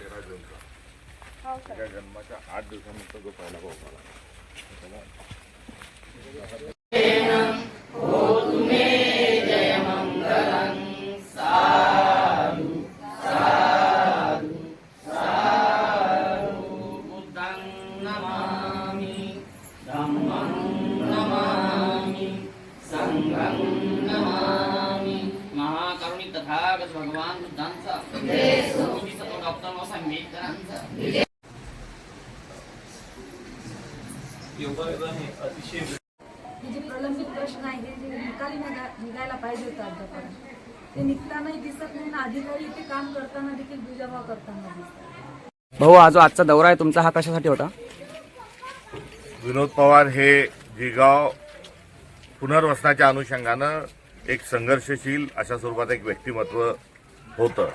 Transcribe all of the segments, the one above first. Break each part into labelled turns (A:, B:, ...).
A: तेरा जूनचा आठ दिवसानंतर जो पहिला भाऊ
B: झाला नमामि सङ्गं नमामि भगवान बुद्धांचा कोटी सतो डॉक्टर व संगीतकारांचा
C: हे जे प्रलंबित प्रश्न आहे जे निकाली निघा- निघायला पाहिजे होतं ते निघतानाही दिसत नाही ना अधिकारी इथे काम करताना देखील दुजाभाव करताना दिसतात.
D: भाऊ हा जो आजचा दौरा आहे तुमचा हा कशासाठी होता?
A: विनोद पवार हे जिगाव पुनर्वसनाच्या अनुषंगानं एक संघर्षशील अशा स्वरूपात एक व्यक्तिमत्व होतं.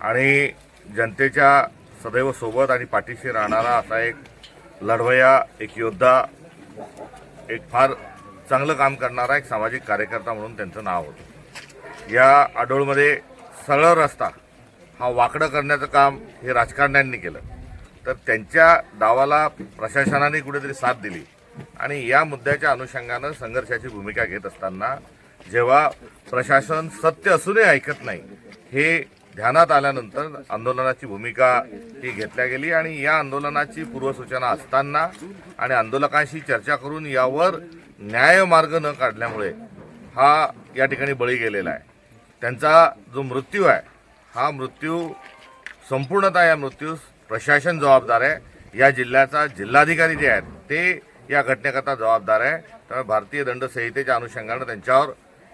A: आणि जनतेच्या सदैव सोबत आणि पाठीशी राहणारा असा एक लढवया एक योद्धा एक फार चांगलं काम करणारा एक सामाजिक कार्यकर्ता म्हणून त्यांचं नाव होतं. या आडोळमध्ये सरळ रस्ता हा वाकडं करण्याचं काम हे राजकारण्यांनी केलं. तर त्यांच्या डावाला प्रशासनाने कुठेतरी साथ दिली. आणि या मुद्द्याच्या अनुषंगानं संघर्षाची भूमिका घेत असताना जेव्हा प्रशासन सत्य असूनही ऐकत नाही हे ध्यानात आल्यानंतर आंदोलनाची भूमिका ही घेतल्या गेली आणि या आंदोलनाची पूर्वसूचना असताना आणि आंदोलकांशी चर्चा करून यावर न्यायमार्ग न काढल्यामुळे हा या ठिकाणी बळी गेलेला आहे. त्यांचा जो मृत्यू आहे हा मृत्यू संपूर्णतः या मृत्यूस प्रशासन जबाबदार आहे. या जिल्ह्याचा जिल्हाधिकारी जे आहेत ते या घटनेकरता जबाबदार आहे. त्यामुळे भारतीय दंड संहितेच्या अनुषंगानं त्यांच्यावर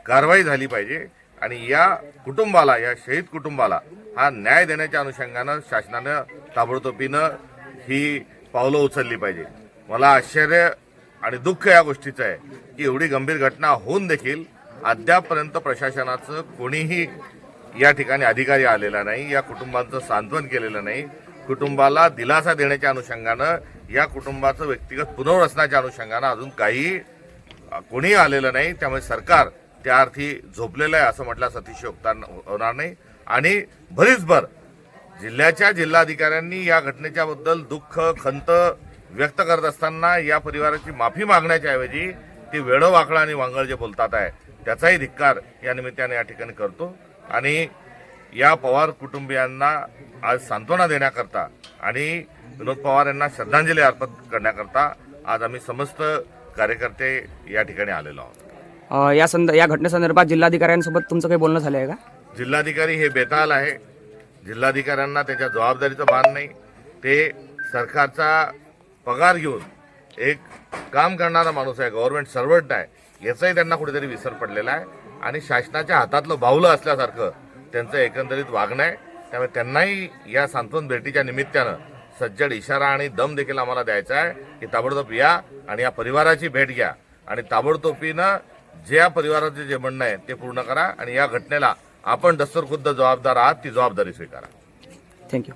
A: कारवाई झाली पाहिजे आणि या कुटुंबाला या शहीद कुटुंबाला हा न्याय देण्याच्या अनुषंगानं शासनानं ताबडतोबीनं ही पावलं उचलली पाहिजे. मला आश्चर्य आणि दुःख या गोष्टीचं आहे की एवढी गंभीर घटना होऊन देखील अद्यापपर्यंत प्रशासनाचं कोणीही या ठिकाणी अधिकारी आलेला नाही या कुटुंबाचं सांत्वन केलेलं नाही. कुटुंबाला दिलासा देण्याच्या अनुषंगानं या कुटुंबाचं व्यक्तिगत पुनर्वसनाच्या अनुषंगानं अजून काही कोणीही आलेलं नाही. त्यामुळे सरकार त्या अर्थी झोपलेलं आहे असं म्हटलं अतिशयोक्ता होणार नाही. आणि भरीसभर जिल्ह्याच्या जिल्हाधिकाऱ्यांनी या घटनेच्या बद्दल दुःख खंत व्यक्त करत असताना या परिवाराची माफी मागण्याच्या ऐवजी ते वेडं वाकडं आणि वांगळ जे बोलतात आहे त्याचाही धिक्कार या निमित्ताने या ठिकाणी करतो. आणि या पवार कुटुंबियांना आज सांत्वना देण्याकरता आणि विनोद पवार यांना श्रद्धांजली अर्पण करण्याकरता आज आम्ही समस्त कार्यकर्ते या ठिकाणी आलेलो आहोत.
D: अ, या संद या घटनेसंदर्भात जिल्हाधिकाऱ्यांसोबत तुमचं काही बोलणं झालं आहे का?
A: जिल्हाधिकारी हे बेताल आहे. जिल्हाधिकाऱ्यांना त्याच्या जबाबदारीचं भान नाही. ते सरकारचा पगार घेऊन एक काम करणारा माणूस आहे गव्हर्नमेंट सर्वंट आहे. याचाही त्यांना कुठेतरी विसर पडलेला आहे. आणि शासनाच्या हातातलं बाहुलं असल्यासारखं त्यांचं एकंदरीत वागणं आहे. त्यामुळे त्यांनाही या सांत्वन भेटीच्या निमित्तानं सज्जड इशारा आणि दम देखील आम्हाला द्यायचा आहे की ताबडतोब या आणि या परिवाराची भेट घ्या. आणि ताबडतोबीनं ज्या परिवाराचे जे म्हणणं आहे ते पूर्ण करा आणि या घटनेला आपण दस्तरखुद्द जबाबदार आहात ती जबाबदारी स्वीकारा.
D: थँक्यू